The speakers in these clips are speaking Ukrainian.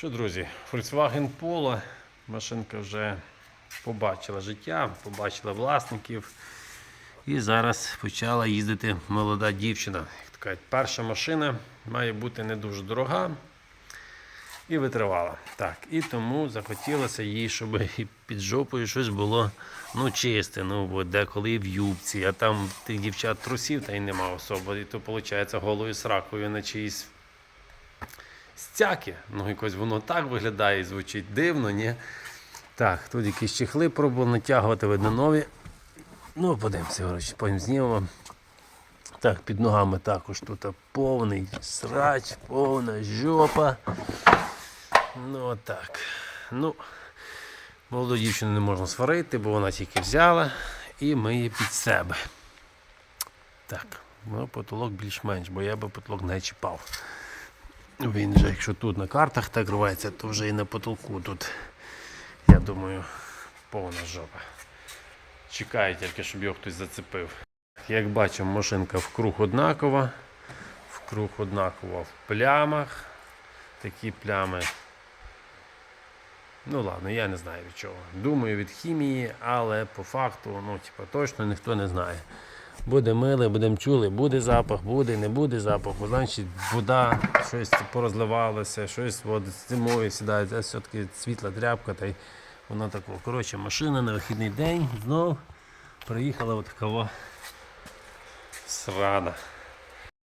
Що, друзі, Volkswagen Polo. Машинка вже побачила життя, побачила власників. І зараз почала їздити молода дівчина. Перша машина має бути не дуже дорога і витривала. Так, і тому захотілося їй, щоб під жопою щось було ну, чисте. Ну, бо деколи в юбці, а там тих дівчат трусів та й нема особо. І то виходить голою сракою на чиїсь стяки. Ну, якось воно так виглядає і звучить дивно, ні? Так, тут якісь чехли пробував натягувати, видно нові. Ну, подивимося, коротше, потім знімемо. Так, під ногами також тут повний срач, повна жопа. Ну, отак. Ну, молоду дівчину не можна сварити, бо вона тільки взяла і миє під себе. Так, ну, потолок більш-менш, бо я би потолок не чіпав. Він же, якщо тут на картах так рветься, то вже і на потолку тут, я думаю, повна жопа. Чекаю тільки, щоб його хтось зацепив. Як бачимо, машинка вкруг однакова, вкруг однакова в плямах. Такі плями. Ну ладно, я не знаю від чого. Думаю, від хімії, але по факту, ну, типа, точно ніхто не знає. Буде миле, будемо чули, буде запах, буде, не буде запаху. Значить, вода, щось порозливалося, щось от, зимою сідає, це все-таки світла тряпка, та й воно тако. Коротше, машина на вихідний день знов приїхала от такова срана.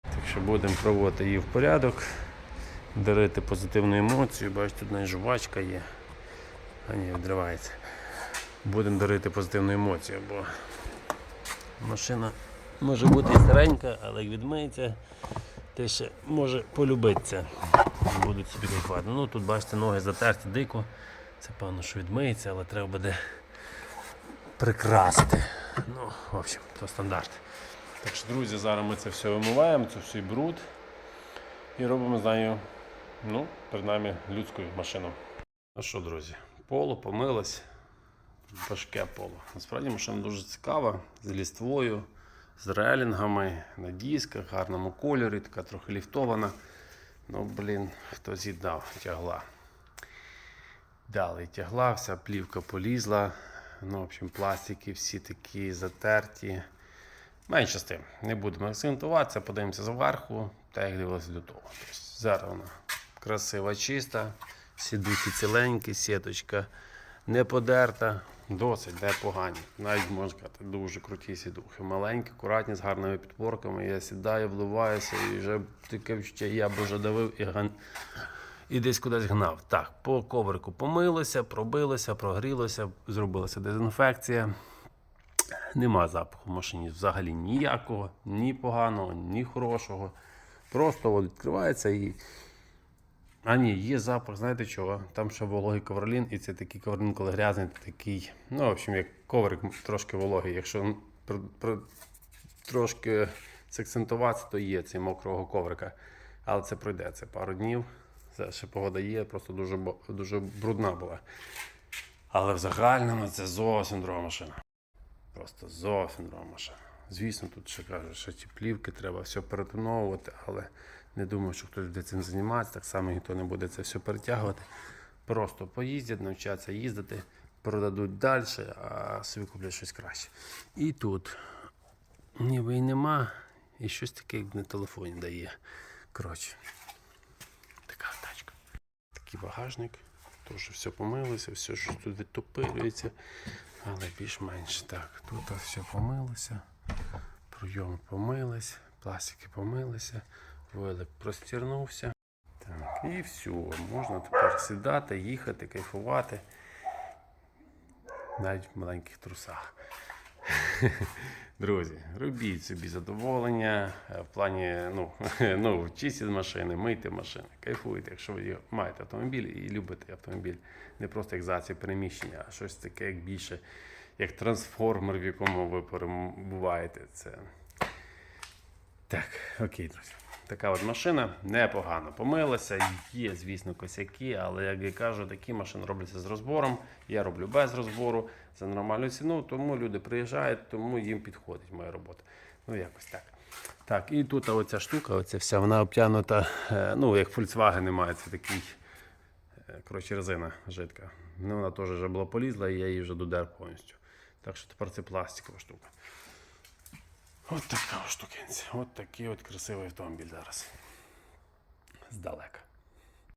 Так що будемо проводити її в порядок, дарити позитивну емоцію. Бачите, тут навіть жувачка є. А ні, відривається. Будемо дарити позитивну емоцію, бо машина може бути старенька, але як відмиється, те ще може полюбитися. Будуть собі кайфувати. Ну тут бачите, ноги затерті дико. Це певно, що відмиється, але треба буде прикрасити. Ну, в общем, то стандарт. Так що, друзі, зараз ми це все вимиваємо, це все бруд. І робимо з нею, ну, принаймні, людську машину. Ну що, друзі, поло помилось. Важке поло. Насправді машина дуже цікава, з ліствою, з релінгами, на дисках, гарному кольорі, така трохи ліфтована. Ну, блін, хто з'їдав, тягла. Далі тягла, вся плівка полізла. Ну, в общем, пластики всі такі затерті. Менше з тим, не будемо акцентуватися, подивимося зверху, так як дивилися до того. Тобто, зараз вона красива, чиста, сідухи ціленькі, сіточка не подерта, досить непогані. Навіть можна сказати, дуже круті сідухи. Маленькі, акуратні, з гарними підпорками. Я сідаю, вливаюся і вже таке відчуття, я б вже давив і ган... І десь кудись гнав. Так, по коврику помилося, пробилося, прогрілося, зробилася дезінфекція. Нема запаху в машині взагалі ніякого, ні поганого, ні хорошого. Просто відкривається і. А ні, є запах, знаєте чого? Там ще вологий ковролін, і це такий ковролін, коли грязний, такий. Ну, в общем, як коврик трошки вологий. Якщо про, про, трошки закцентуватися, то є цей мокрого коврика. Але це пройде, це пару днів. Це ще погода є, просто дуже, дуже брудна була. Але в загальному це зовсім друга машина. Просто зовсім друга машина. Звісно, тут ще кажуть, що ті плівки треба все перетоновувати, але не думаю, що хтось буде цим займатися. Так само ніхто не буде це все перетягувати. Просто поїздять, навчаться їздити, продадуть далі, а собі куплять щось краще. І тут ніби і нема, і щось таке, як на телефоні дає. Коротше, така тачка. Такий багажник. Теж все помилося, все щось тут відтопилюється. Але більш-менш так. Тут все помилося. Пройоми помились, пластики помилися, велик простірнувся. Так, і все. Можна тепер сідати, їхати, кайфувати. Навіть в маленьких трусах. Друзі, робіть собі задоволення е, в плані, ну, ну чистіть машини, мийте машини, кайфуйте, якщо ви маєте автомобіль і любите автомобіль, не просто як засіб переміщення, а щось таке, як більше, як трансформер, в якому ви перебуваєте. Це так, окей, друзі. Така от машина непогано помилася. Є, звісно, косяки, але як я кажу, такі машини робляться з розбором. Я роблю без розбору за нормальну ціну, тому люди приїжджають, тому їм підходить моя робота. Ну, якось так. Так, і тут оця штука, оця вся вона обтягнута, е, ну, як Volkswagen має, це такий Е, Коротше, резина жидка. Ну, вона теж вже була полізла, і я її вже додер повністю. Так що тепер це пластикова штука. От така штукенця. От такий от красивий автомобіль зараз. Здалека.